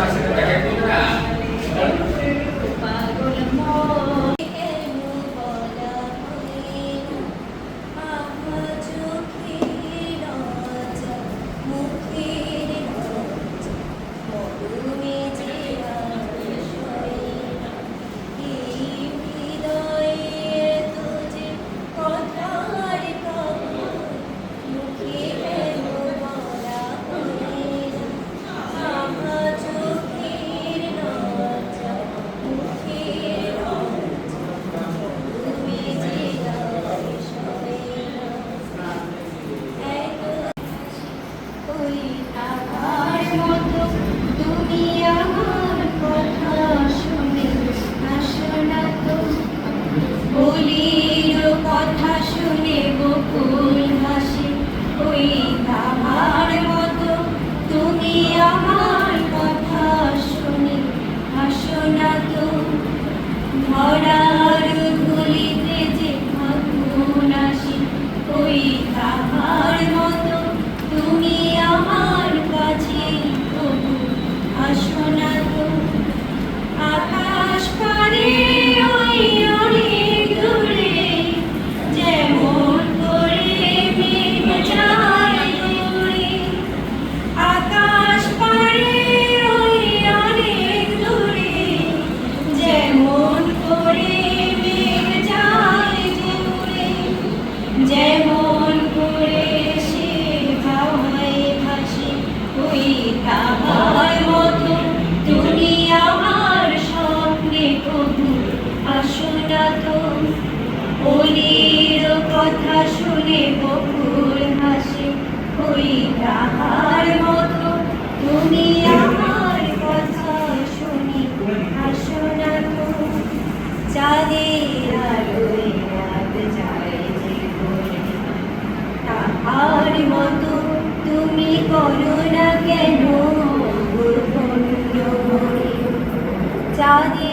nice to meet you. ভরা ধুলিতে মুখে বকুল হাসি ওই তাহার মতো। তুমি আমার কথা শুনি, হাসো না তো। চাঁদের আলোয় রাত যায় যে তাহার মতো তুমি করো না কেন চাঁদের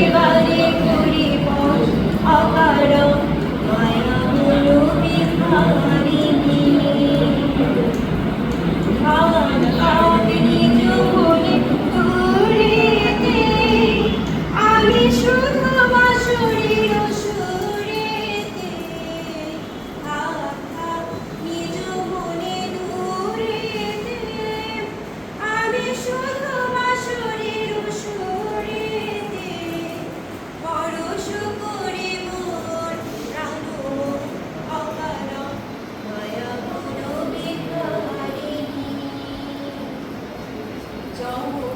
Viva Don't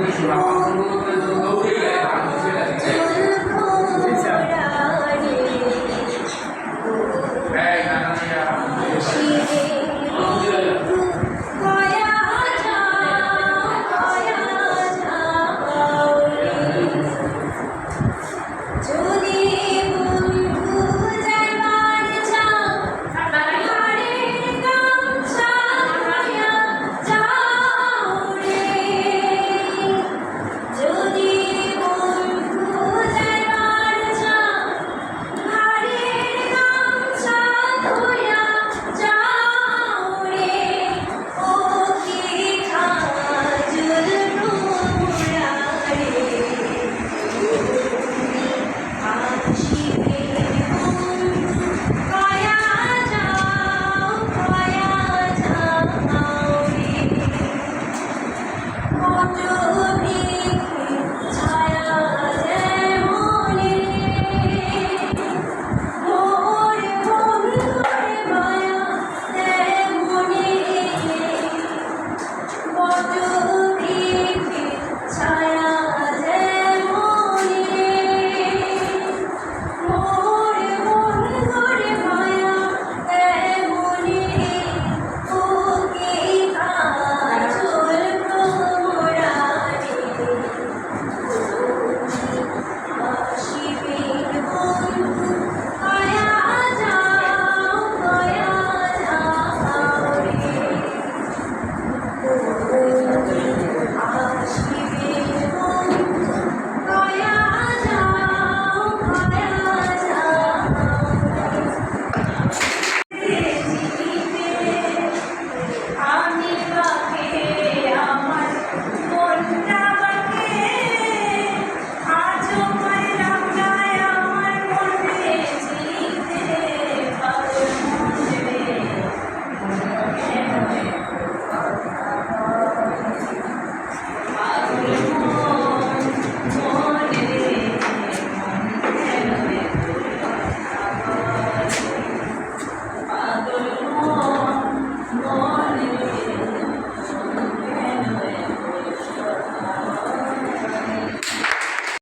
こんにち。